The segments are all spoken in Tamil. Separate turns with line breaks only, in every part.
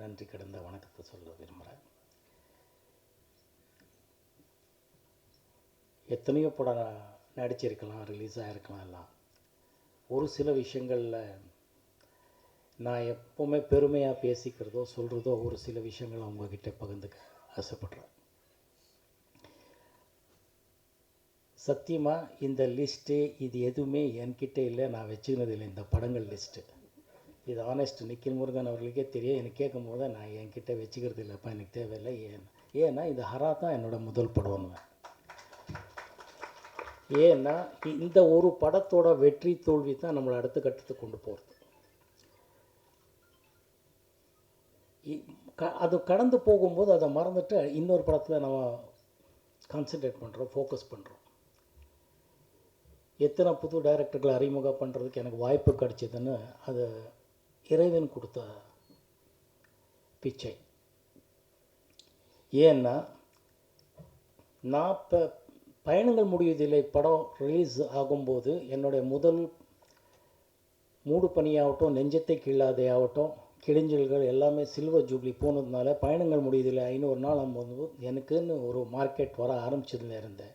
நன்றி கடந்த வணக்கத்தை சொல்ல விரும்புகிறேன். எத்தனையோ படம் நடிச்சிருக்கலாம் ரிலீஸ் ஆகிருக்கலாம் எல்லாம். ஒரு சில விஷயங்களில் நான் எப்போவுமே பெருமையாக பேசிக்கிறதோ சொல்கிறதோ ஒரு சில விஷயங்களை உங்ககிட்ட பகிர்ந்துக்க ஆசைப்படுறேன். சத்தியமாக இந்த லிஸ்ட்டு இது எதுவுமே என்கிட்ட இல்லை நான் வச்சுக்கினது இல்லை இந்த படங்கள் லிஸ்ட்டு இது ஆனஸ்ட் நிக்கில் முருகன் அவர்களுக்கே தெரியும். எனக்கு கேட்கும் போது நான் என்கிட்ட வச்சுக்கிறது இல்லைப்பா எனக்கு தேவையில்லை. ஏன்? ஏன்னா இது ஹரா தான் என்னோடய முதல் படம்னு. ஏன்னா இந்த ஒரு படத்தோட வெற்றி தோல்வி தான் நம்மளை அடுத்த கட்டத்துக்கு கொண்டு போகிறது இ- க அது கடந்து போகும்போது அதை மறந்துட்டு இன்னொரு படத்தில் நம்ம கான்சென்ட்ரேட் பண்ணுறோம் ஃபோக்கஸ் பண்ணுறோம் எத்தனை புது டைரக்டர்களை அறிமுகம் பண்ணுறதுக்கு எனக்கு வாய்ப்பு கிடச்சிதுன்னு அது இறைவன் கொடுத்த பிச்சை. ஏன்னா நான் இப்போ பயணங்கள் முடிவதில்லை படம் ரிலீஸ் ஆகும்போது என்னுடைய முதல் மூடு பணியாகட்டும் நெஞ்சத்தை கீழாதே ஆகட்டும் கிழிஞ்சல்கள் எல்லாமே சில்வர் ஜூப்ளி போனதுனால பயணங்கள் முடியதில்லை ஐநூறு நாள் ஆகும்போது எனக்குன்னு ஒரு மார்க்கெட் வர ஆரம்பிச்சதுல இருந்தேன்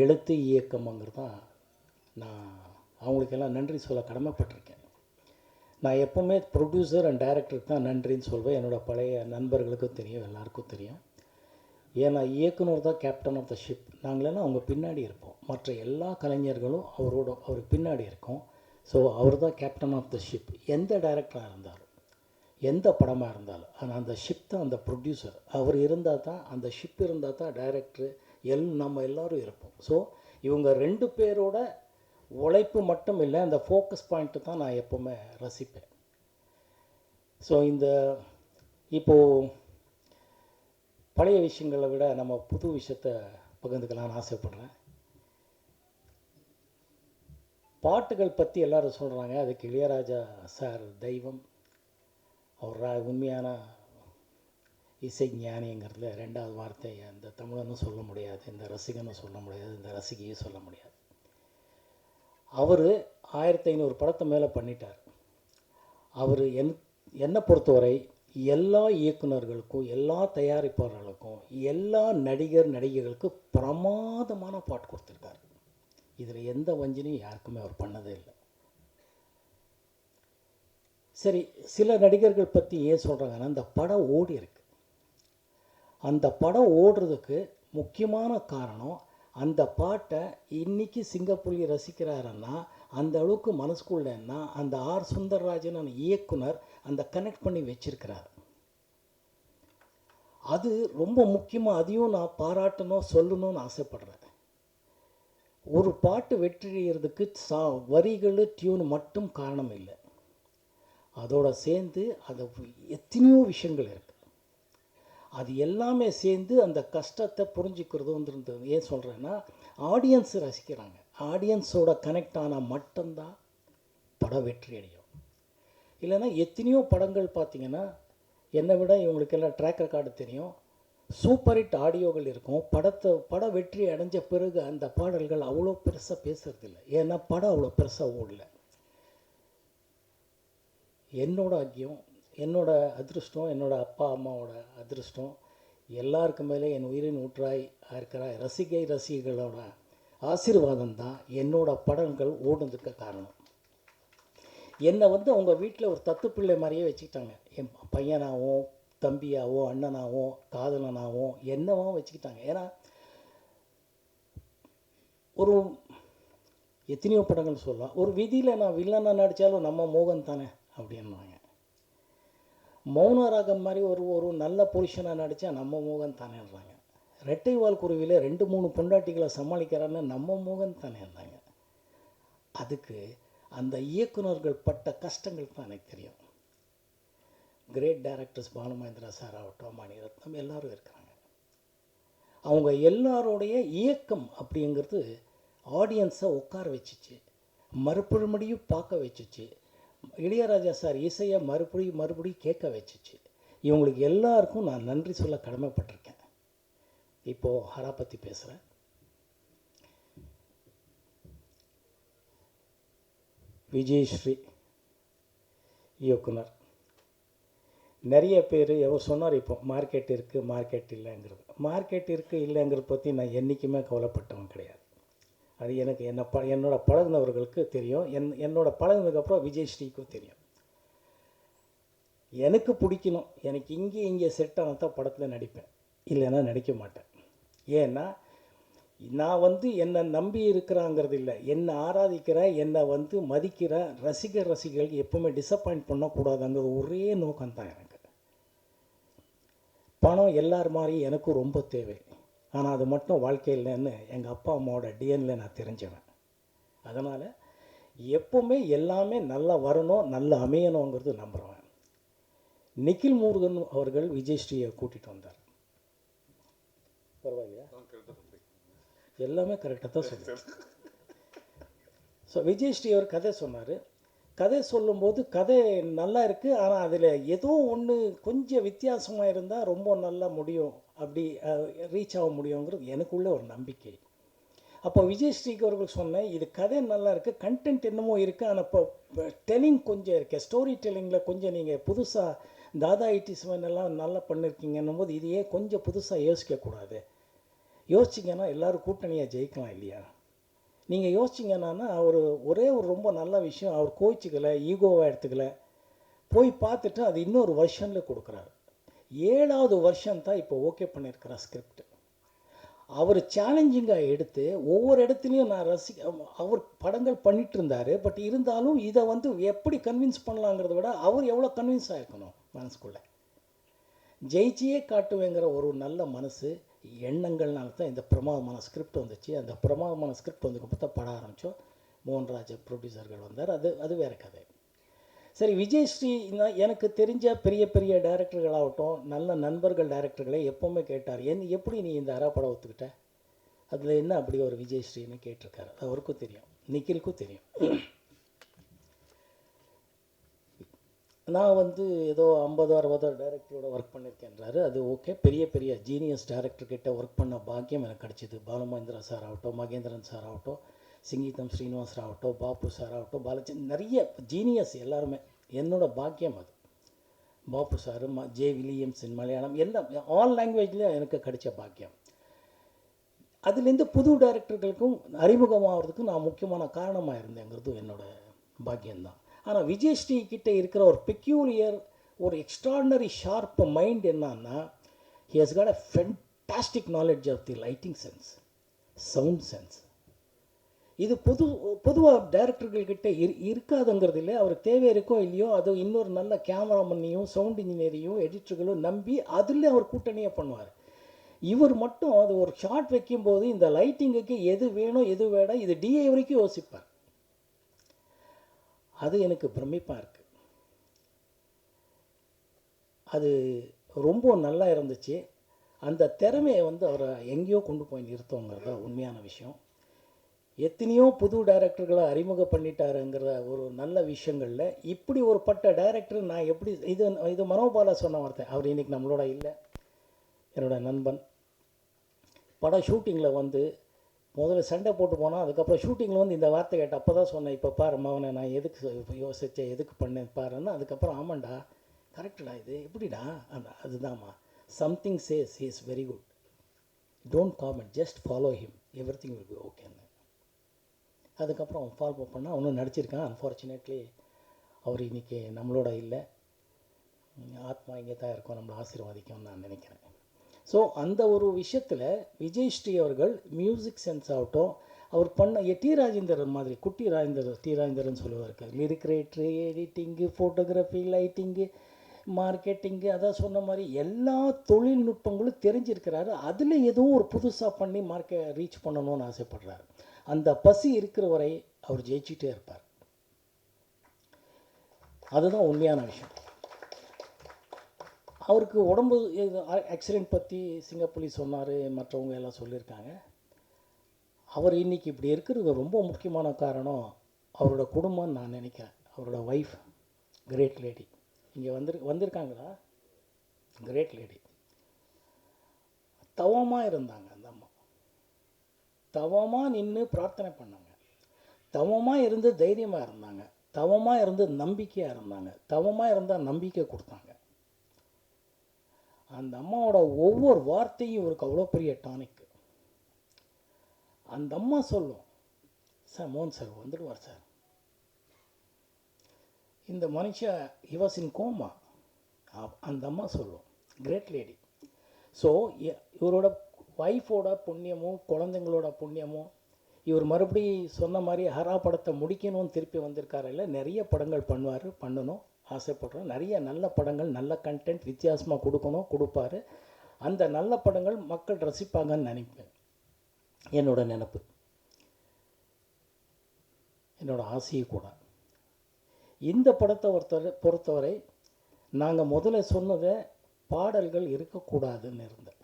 எழுத்து இயக்கம்ங்கிறது தான் நான் அவங்களுக்கெல்லாம் நன்றி சொல்ல கடமைப்பட்டிருக்கேன். நான் எப்போவுமே ப்ரொடியூசர் அண்ட் டைரக்டருக்கு தான் நன்றின்னு சொல்வேன். என்னோடய பழைய நண்பர்களுக்கும் தெரியும் எல்லாருக்கும் தெரியும். ஏன்னா இயக்குனர் தான் கேப்டன் ஆஃப் த ஷிப் நாங்களெல்லாம் அவங்க பின்னாடி இருப்போம். மற்ற எல்லா கலைஞர்களும் அவரோட அவருக்கு பின்னாடி இருக்கோம். ஸோ அவர் தான் கேப்டன் ஆஃப் த ஷிப் எந்த டைரக்டராக இருந்தாலும் எந்த படமாக இருந்தாலும் ஆனால் அந்த ஷிப் தான் அந்த ப்ரொடியூசர் அவர் இருந்தால் தான் அந்த ஷிப் இருந்தால் தான் டைரக்டரு எல் நம்ம எல்லோரும் இருப்போம். ஸோ இவங்க ரெண்டு பேரோட உழைப்பு மட்டும் இல்லை அந்த ஃபோக்கஸ் பாயிண்ட்டு தான் நான் எப்போவுமே ரசிப்பேன். ஸோ இந்த இப்போது பழைய விஷயங்களை விட நம்ம புது விஷயத்த பகிர்ந்துக்கலாம்னு ஆசைப்படுறேன். பாட்டுகள் பற்றி எல்லாரும் சொல்கிறாங்க அதுக்கு இளையராஜா சார் தெய்வம். அவர் உண்மையான இசை ஞானிங்கிறதுல ரெண்டாவது வார்த்தை அந்த தமிழனும் சொல்ல முடியாது இந்த ரசிகனும் சொல்ல முடியாது இந்த ரசிகையும் சொல்ல முடியாது. அவர் ஆயிரத்தி ஐநூறு படத்தை மேலே பண்ணிட்டார். அவர் என் என்னை பொறுத்தவரை எல்லா இயக்குனர்களுக்கும் எல்லா தயாரிப்பாளர்களுக்கும் எல்லா நடிகர் நடிகைகளுக்கும் பிரமாதமான பாட்டு கொடுத்துருக்காரு. இதில் எந்த வஞ்சனையும் யாருக்குமே அவர் பண்ணதே இல்லை. சரி சில நடிகர்கள் பற்றி ஏன் சொல்கிறாங்கன்னா அந்த படம் ஓடி இருக்கு அந்த படம் ஓடுறதுக்கு முக்கியமான காரணம் அந்த பாட்டை இன்னைக்கு சிங்கப்புலி ரசிக்கிறாருன்னா அந்த அளவுக்கு மனசுக்குள்ளேன்னா அந்த ஆர் சுந்தரராஜன் இயக்குனர் அந்த கனெக்ட் பண்ணி வச்சிருக்கிறார். அது ரொம்ப முக்கியமாக அதையும் நான் பாராட்டணும் சொல்லணும்னு ஆசைப்படுறேன். ஒரு பாட்டு வெற்றியறதுக்கு சா வரிகள் டியூன் மட்டும் காரணம் இல்லை. அதோடு சேர்ந்து அதை எத்தனையோ விஷயங்கள் இருக்குது அது எல்லாமே சேர்ந்து அந்த கஷ்டத்தை புரிஞ்சுக்கிறதுன்றது ஏன் சொல்கிறேன்னா ஆடியன்ஸ் ரசிக்கிறாங்க. ஆடியன்ஸோட கனெக்ட் ஆனால் மட்டும்தான் படம் வெற்றி அடையும். இல்லைன்னா எத்தனையோ படங்கள் பார்த்தீங்கன்னா என்னை விட இவங்களுக்கெல்லாம் ட்ராக் ரெக்கார்டு தெரியும். சூப்பர் ஹிட் ஆடியோகள் இருக்கும். படத்தை படம் வெற்றி அடைஞ்ச பிறகு அந்த பாடல்கள் அவ்வளோ பெருசாக பேசுறதில்ல. ஏன்னா படம் அவ்வளோ பெருசாக ஓடல. என்னோட ஆக்கியம் என்னோட அதிருஷ்டம் என்னோட அப்பா அம்மாவோட அதிருஷ்டம் எல்லாருக்கு மேலே என் உயிரின் ஊற்றாய் இருக்கிற ரசிகை ரசிகைகளோட ஆசீர்வாதம் தான் என்னோட படங்கள் ஓடுனதுக்கு காரணம். என்னை வந்து அவங்க வீட்டில் ஒரு தத்து பிள்ளை மாதிரியே வச்சுக்கிட்டாங்க. என் பையனாகவும் தம்பியாவோ அண்ணனாகவும் காதலனாவோ என்னவோ வச்சுக்கிட்டாங்க. ஏன்னா ஒரு எத்தனையோ படங்கள் சொல்லலாம். ஒரு விதியில் நான் வில்லனாக நடித்தாலும் நம்ம மோகன் தானே அப்படின்னாங்க மௌன ராகம் மாதிரி ஒரு ஒரு நல்ல புருஷனாக நடித்தா நம்ம மோகன் தானேன்றாங்க ரெட்டை வால் குருவியில் ரெண்டு மூணு பொண்டாட்டிகளை சமாளிக்கிறான்னு நம்ம மோகன் தானேன்றாங்க அதுக்கு அந்த இயக்குனர்கள் பட்ட கஷ்டங்கள் தான் எனக்கு தெரியும். கிரேட் டைரக்டர்ஸ் பானுமேந்திரா சார் ஆகட்டும் மணிரத்னம் எல்லோரும் இருக்கிறாங்க. அவங்க எல்லாரோடைய இயக்கம் அப்படிங்கிறது ஆடியன்ஸை உட்கார வச்சுச்சு. மறுபடியும் பார்க்க வச்சுச்சு. இளையராஜா சார் இசையை மறுபடியும் மறுபடியும் கேட்க வச்சுச்சு. இவங்களுக்கு எல்லாருக்கும் நான் நன்றி சொல்ல கடமைப்பட்டிருக்கேன். இப்போது ஹரா பற்றி பேசுகிறேன் விஜயஸ்ரீ இயக்குனர். நிறைய பேர் எவர் சொன்னார் இப்போ மார்க்கெட் இருக்குது மார்க்கெட் இல்லைங்கிறது. மார்க்கெட் இருக்குது இல்லைங்கிறத பற்றி நான் என்றைக்குமே கவலைப்பட்டவன் கிடையாது. அது எனக்கு என்னை ப என்னோட பழகுனவர்களுக்கு தெரியும். என் என்னோட பழகுனதுக்கப்புறம் விஜயஸ்ரீக்கும் தெரியும். எனக்கு பிடிக்கணும். எனக்கு இங்கே இங்கே செட் ஆனால் தான் படத்தில் நடிப்பேன். இல்லைன்னா நடிக்க மாட்டேன். ஏன்னா நான் வந்து என்னை நம்பி இருக்கிறாங்கிறது இல்லை. என்னை ஆராதிக்கிற என்னை வந்து மதிக்கிற ரசிகர் ரசிகர்கள் எப்பவுமே டிசப்பாயிண்ட் பண்ணக்கூடாதுங்கிறது ஒரே நோக்கம் தான் எனக்கு. பணம் எல்லார் மாதிரியும் எனக்கும் ரொம்ப தேவை. ஆனால் அது மட்டும் வாழ்க்கை இல்லைன்னு எங்கள் அப்பா அம்மாவோட டிஎன்ல நான் தெரிஞ்சவன். அதனால் எப்பவுமே எல்லாமே நல்லா வரணும் நல்லா அமையணுங்கிறது நம்புகிறவன் நிখিல் முருகன் அவர்கள் விஜயஸ்ரீயை கூட்டிகிட்டு வந்தார். பரவாயில்லையா? எல்லாமே கரெக்டாக தான் சொன்னார் ஸோ விஜயஸ்ரீ அவர் கதை சொன்னார். கதை சொல்லும்போது கதை நல்லா இருக்குது ஆனால் அதில் ஏதோ ஒன்று கொஞ்சம் வித்தியாசமாக இருந்தால் ரொம்ப நல்லா முடியும். அப்படி ரீச் ஆக முடியுங்கிறது எனக்குள்ள ஒரு நம்பிக்கை. அப்போ விஜய் ஸ்ரீக்கு அவர்கள் சொன்னேன் இது கதை நல்லா இருக்குது கண்டென்ட் என்னமோ இருக்குது ஆனால் இப்போ டெல்லிங் கொஞ்சம் இருக்குது ஸ்டோரி டெல்லிங்கில் கொஞ்சம் நீங்கள் புதுசாக தாதா இட்டிஸ்வன் எல்லாம் நல்லா பண்ணியிருக்கீங்கன்னும் போது இதையே கொஞ்சம் புதுசாக யோசிக்கக்கூடாது யோசிச்சிங்கன்னா எல்லோரும் கூட்டணியாக ஜெயிக்கலாம் இல்லையா? நீங்கள் யோசிச்சிங்கன்னா அவர் ஒரே ஒரு ரொம்ப நல்ல விஷயம் அவர் கோச்சிக்கல ஈகோவாக எடுத்துக்கல. போய் பார்த்துட்டு அது இன்னொரு வருஷனில் கொடுக்குறாரு. ஏழாவது வருஷம் தான் இப்போ ஓகே பண்ணியிருக்கிற ஸ்கிரிப்ட் அவர் சேலஞ்சிங்காக எடுத்து ஒவ்வொரு இடத்துலையும் நான் ரசி அவர் படங்கள் பண்ணிட்டு இருந்தார். பட் இருந்தாலும் இதை வந்து எப்படி கன்வின்ஸ் பண்ணலாங்கிறத விட அவர் எவ்வளோ கன்வின்ஸ் ஆகிருக்கணும் மனசுக்குள்ளே. ஜெயிச்சியே காட்டுவேங்கிற ஒரு நல்ல மனசு எண்ணங்கள்னால தான் இந்த பிரமாதமான ஸ்கிரிப்ட் வந்துச்சு. அந்த பிரமாதமான ஸ்கிரிப்ட் வந்து தான் பட ஆரம்பித்தோம் மோகன்ராஜ் ப்ரொடியூசர்கள் வந்தார். அது அது வேறு கதை. சரி விஜயஸ்ரீ நான் எனக்கு தெரிஞ்ச பெரிய பெரிய டைரக்டர்களாகட்டும் நல்ல நண்பர்கள் டைரக்டர்களை எப்போவுமே கேட்டார். என் எப்படி நீ இந்த அரா படம் ஒத்துக்கிட்ட? அதில் என்ன அப்படி ஒரு விஜயஸ்ரீன்னு கேட்டிருக்காரு. அவருக்கும் தெரியும். நிக்கிலுக்கும் தெரியும். நான் வந்து ஏதோ ஐம்பதோ அறுபதோ டைரக்டரோட ஒர்க் பண்ணியிருக்கேன்றாரு அது ஓகே பெரிய பெரிய ஜீனியஸ் டேரக்டர்கிட்ட ஒர்க் பண்ண பாக்கியம் எனக்கு கிடச்சிது. பாலுமகேந்திரா சார் ஆகட்டும் மகேந்திரன் சார் ஆகட்டும். சிங்கீதம் ஸ்ரீனிவாஸ் ஆகட்டும் பாப்பு சார் ஆகட்டும் பாலச்சி நிறைய ஜீனியஸ் எல்லாருமே. என்னோட பாக்கியம் அது. பாப்பு சார் ம ஜே வில்லியம்ஸ் இன் மலையாளம் எல்லாம் ஆல் லாங்குவேஜ்லேயும் எனக்கு கிடைச்ச பாக்கியம். அதுலேருந்து புது டைரக்டர்களுக்கும் அறிமுகமாகிறதுக்கும் நான் முக்கியமான காரணமாக இருந்தேங்கிறது என்னோடய பாக்கியம்தான். ஆனால் விஜயஸ்ரீ கிட்டே இருக்கிற ஒரு பெக்யூலியர் ஒரு எக்ஸ்ட்ராடினரி ஷார்ப் மைண்ட் என்னன்னா he has got a fantastic knowledge of the lighting sense sound sense இது பொது பொதுவாக டைரக்டர்கள்கிட்ட இரு இருக்காதுங்கிறது இல்லை. அவர் தேவை இருக்கோ இல்லையோ அது இன்னொரு நல்ல கேமராமன்னையும் சவுண்ட் இன்ஜினியரையும் எடிட்டர்களும் நம்பி அதில் அவர் கூட்டணியை பண்ணுவார். இவர் மட்டும் அது ஒரு ஷார்ட் வைக்கும்போது இந்த லைட்டிங்குக்கு எது வேணும் எது வேணும் இது டிஏ வரைக்கும் யோசிப்பார். அது எனக்கு பிரமிப்பாக இருக்குது அது ரொம்ப நல்லா இருந்துச்சு. அந்த திறமையை வந்து அவரை எங்கேயோ கொண்டு போய் நிறுத்தோங்கிறது உண்மையான விஷயம். எத்தனையோ புது டைரக்டர்களை அறிமுகம் பண்ணிட்டாருங்கிற ஒரு நல்ல விஷயங்களில் இப்படி ஒரு பட்ட டைரக்டர் நான் எப்படி இது இது மனோபாலா சொன்ன வார்த்தை. அவர் இன்றைக்கி நம்மளோட இல்லை. என்னோட நண்பன். படம் ஷூட்டிங்கில் வந்து முதல்ல சண்டை போட்டு போனால் அதுக்கப்புறம் ஷூட்டிங்கில் வந்து இந்த வார்த்தை கேட்ட அப்போ தான் சொன்னேன் இப்போ பாரு மகனை நான் எதுக்கு யோசித்தேன் எதுக்கு பண்ணேன் பாருன்னு. அதுக்கப்புறம் ஆமாண்டா கரெக்டடா இது? எப்படிடா? அந்த அதுதான்மா. Something says is very good don't comment just follow him everything will be ஓகேன்னு அதுக்கப்புறம் ஃபாலோ பண்ணால் அவனும் நடிச்சிருக்கான். அன்ஃபார்ச்சுனேட்லி அவர் இன்றைக்கி நம்மளோட இல்லை. ஆத்மா இங்கே தான் இருக்கும். நம்மளை ஆசீர்வாதிக்கும்னு நான் நினைக்கிறேன். ஸோ அந்த ஒரு விஷயத்தில் விஜய் ஸ்ரீ அவர்கள் மியூசிக் சென்ஸ் ஆகட்டும் அவர் பண்ண டி ராஜேந்திரன் மாதிரி குட்டி ராஜேந்தர் டி ராஜேந்திரன் சொல்லுவார். Lyric writer editing photography lighting marketing அதான் சொன்ன மாதிரி எல்லா தொழில்நுட்பங்களும் தெரிஞ்சிருக்கிறாரு. அதில் எதுவும் ஒரு புதுசாக பண்ணி மார்க்கெட் ரீச் பண்ணணும்னு ஆசைப்படுறாரு. அந்த பசி இருக்கிற வரை அவர் ஜெயிச்சிட்டே இருப்பார். அதுதான் உண்மையான விஷயம். அவருக்கு உடம்பு ஆக்சிடெண்ட் பற்றி சிங்கப்புலி சொன்னார் மற்றவங்க எல்லாம் சொல்லியிருக்காங்க. அவர் இன்னைக்கு இப்படி இருக்கிறது ரொம்ப முக்கியமான காரணம் அவரோட குடும்பம்னு நான் நினைக்கிறேன். அவரோட ஒய்ஃப் கிரேட் லேடி இங்கே வந்துரு வந்திருக்காங்களா? கிரேட் லேடி தவமாக இருந்தாங்க அந்த அம்மா. தவமாக நின்று பிரார்த்தனை பண்ணாங்க. தவமாக இருந்து தைரியமாக இருந்தாங்க. தவமாக இருந்து நம்பிக்கையாக இருந்தாங்க. தவமாக இருந்தால் நம்பிக்கை கொடுத்தாங்க. அந்த அம்மாவோட ஒவ்வொரு வார்த்தையும் இவருக்கு அவ்வளோ பெரிய டானிக் அந்த அம்மா சொல்லும் சார் மோகன் சார் வந்துடுவார் சார். இந்த மனுஷன் இவசின் கோமா. அந்த அம்மா சொல்லும் கிரேட் லேடி ஸோ இவரோட ஒய்ஃபோட புண்ணியமும் குழந்தைங்களோட புண்ணியமும் இவர் மறுபடி சொன்ன மாதிரி ஹரா படத்தை முடிக்கணும்னு திருப்பி வந்திருக்காரு. இல்லை நிறைய படங்கள் பண்ணுவார் பண்ணணும் ஆசைப்படுறோம். நிறைய நல்ல படங்கள் நல்ல கண்டென்ட் வித்தியாசமாக கொடுக்கணும் கொடுப்பாரு. அந்த நல்ல படங்கள் மக்கள் ரசிப்பாங்கன்னு நினைப்பேன். என்னோட நினப்பு. என்னோட ஆசையும் கூட. இந்த படத்தை ஒருத்தர் பொறுத்தவரை நாங்கள் முதல்ல சொன்னதை பாடல்கள் இருக்கக்கூடாதுன்னு இருந்தேன்.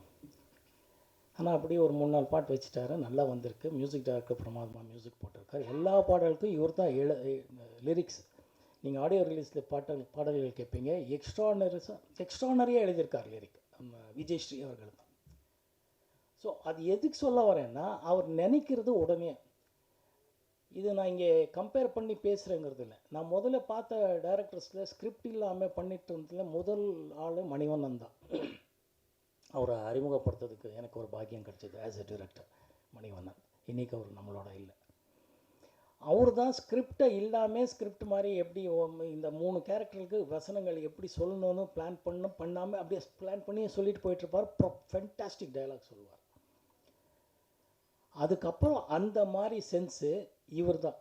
ஆனால் அப்படியே ஒரு மூணு நாலு பாட்டு வச்சுட்டாரு. நல்லா வந்திருக்கு. மியூசிக் டைரக்டர் பிரமாதமாக மியூசிக் போட்டிருக்காரு. எல்லா பாடலுக்கும் இவர் தான் எழு லிரிக்ஸ் நீங்கள் ஆடியோ ரிலீஸில் பாட்டல் பாடல்கள் கேட்பீங்க எக்ஸ்ட்ரானரிஸாக எக்ஸ்ட்ரானரியாக எழுதியிருக்கார் லிரிக் நம்ம விஜய் ஸ்ரீ அவர்கள் தான். ஸோ அது எதுக்கு சொல்ல வரேன்னா அவர் நினைக்கிறது உடனே. இது நான் இங்கே கம்பேர் பண்ணி பேசுகிறேங்கிறது இல்லை. நான் முதல்ல பார்த்த டைரக்டர்ஸில் ஸ்கிரிப்ட் இல்லாமல் பண்ணிட்டு இருந்ததில் முதல் ஆள் மணிவண்ணன் தான். அவரை அறிமுகப்படுத்துறதுக்கு எனக்கு ஒரு பாக்கியம் கிடைச்சது ஆஸ் எ டிரெக்டர் மணிவண்ணன். இன்றைக்கி அவர் நம்மளோட இல்லை. அவர் தான் ஸ்கிரிப்டை இல்லாமல் ஸ்கிரிப்ட் மாதிரி எப்படி இந்த மூணு கேரக்டருக்கு வசனங்கள் எப்படி சொல்லணும்னு பிளான் பண்ண பண்ணாமல் அப்படியே பிளான் பண்ணி சொல்லிட்டு போயிட்டுருப்பார் ஃபென்டாஸ்டிக் டைலாக் சொல்லுவார். அதுக்கப்புறம் அந்த மாதிரி சென்ஸு இவர் தான்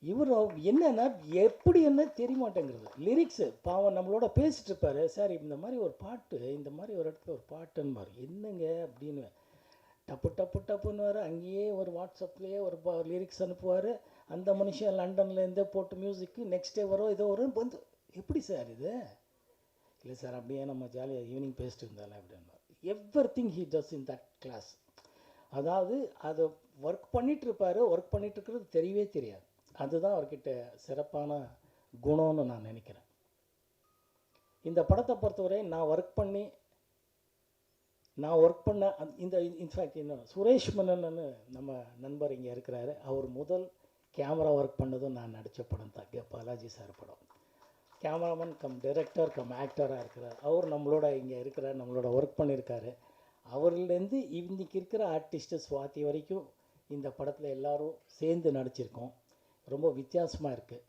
இவர் என்னன்னா எப்படி என்ன தெரிய மாட்டேங்கிறது லிரிக்ஸு பாவம் நம்மளோட பேசிட்டு இருப்பாரு. சார் இந்த மாதிரி ஒரு பாட்டு இந்த மாதிரி ஒரு இடத்துல ஒரு பாட்டுன்னு என்னங்க? அப்படின்னு. டப்பு டப்பு டப்புன்னு அங்கேயே ஒரு வாட்ஸ்அப்லேயே ஒரு லிரிக்ஸ் அனுப்புவார். அந்த மனுஷன் லண்டன்லேருந்தே போட்டு மியூசிக்கு நெக்ஸ்ட் டே வரும் ஏதோ வரும் வந்து எப்படி சார் இது? இல்லை சார் அப்படியே நம்ம ஜாலியாக ஈவினிங் பேசிட்டு இருந்தாலே அப்படின்னு everything he does in that class அதாவது அதை ஒர்க் பண்ணிட்டு இருப்பாரு. ஒர்க் பண்ணிட்டு இருக்கிறது தெரியவே தெரியாது. அதுதான் அவர்கிட்ட சிறப்பான குணம்னு நான் நினைக்கிறேன். இந்த படத்தை பொறுத்தவரை நான் ஒர்க் பண்ணி நான் ஒர்க் பண்ண அந்த- இந்த இன்ஃபேக்ட் இன்னும் சுரேஷ் மன்னன்னு நம்ம நண்பர் இங்கே இருக்கிறாரு. அவர் முதல் கேமரா ஒர்க் பண்ணதும் நான் நடித்த படம் தான் கே பாலாஜி சார் படம். கேமராமேன் கம் டைரக்டர் கம் ஆக்டராக இருக்கிறார். அவர் நம்மளோட இங்கே இருக்கிறார் நம்மளோட ஒர்க் பண்ணியிருக்காரு. அவர்லேருந்து இன்றைக்கி இருக்கிற ஆர்டிஸ்ட்டு சுவாதி வரைக்கும் இந்த படத்தில் எல்லோரும் சேர்ந்து நடிச்சிருக்கோம். ரொம்ப வித்தியாசமாக இருக்குது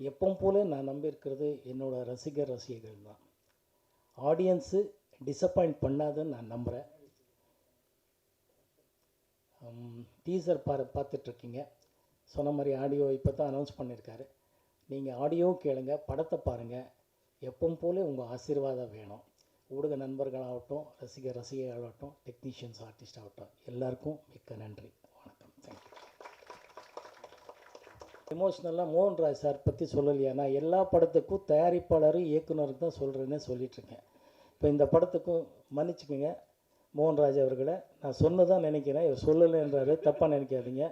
எப்பவும் போல நான் நம்பியிருக்கிறது என்னோடய ரசிகர் ரசிகர்கள் தான். ஆடியன்ஸு டிசப்பாயிண்ட் பண்ணாதுன்னு நான் நம்புகிறேன் டீசர் பா பார்த்துட்ருக்கீங்க. சொன்ன மாதிரி ஆடியோ இப்போ தான் அனௌன்ஸ் பண்ணியிருக்காரு நீங்கள் ஆடியோவும் கேளுங்க படத்தை பாருங்கள் எப்பவும் போல உங்கள் ஆசீர்வாதம் வேணும். ஊடக நண்பர்களாகட்டும் ரசிகர் ரசிகர்களாகட்டும் டெக்னீஷியன்ஸ் ஆர்டிஸ்ட் ஆகட்டும் எல்லாருக்கும் மிக்க நன்றி வணக்கம் தேங்க்யூ எமோஷ்னலாக மோகன்ராஜ் சார் பற்றி சொல்லலையா? நான் எல்லா படத்துக்கும் தயாரிப்பாளரும் இயக்குனருக்கு தான் சொல்கிறேன்னே சொல்லிகிட்ருக்கேன் இப்போ இந்த படத்துக்கும் மன்னிச்சுக்கோங்க மோகன்ராஜ் அவர்களை. நான் சொன்னதான் நினைக்கிறேன் இவர் சொல்லலைன்றாரு. தப்பாக நினைக்காதீங்க.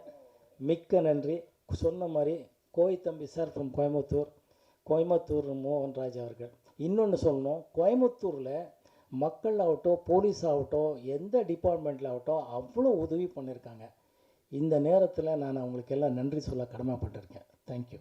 மிக்க நன்றி. சொன்ன மாதிரி கோய் தம்பி சார் ஃப்ரம் கோயம்புத்தூர் கோயம்புத்தூர் மோகன்ராஜ் அவர்கள். இன்னொன்று சொல்லணும் கோயம்புத்தூரில் மக்கள் ஆகட்டும் போலீஸ் ஆகட்டும் எந்த டிபார்ட்மெண்ட்டில் ஆகட்டும் அவ்வளோ உதவி பண்ணியிருக்காங்க. இந்த நேரத்தில் நான் அவங்களுக்கு எல்லாம் நன்றி சொல்ல கடமைப்பட்டிருக்கேன். தேங்க்யூ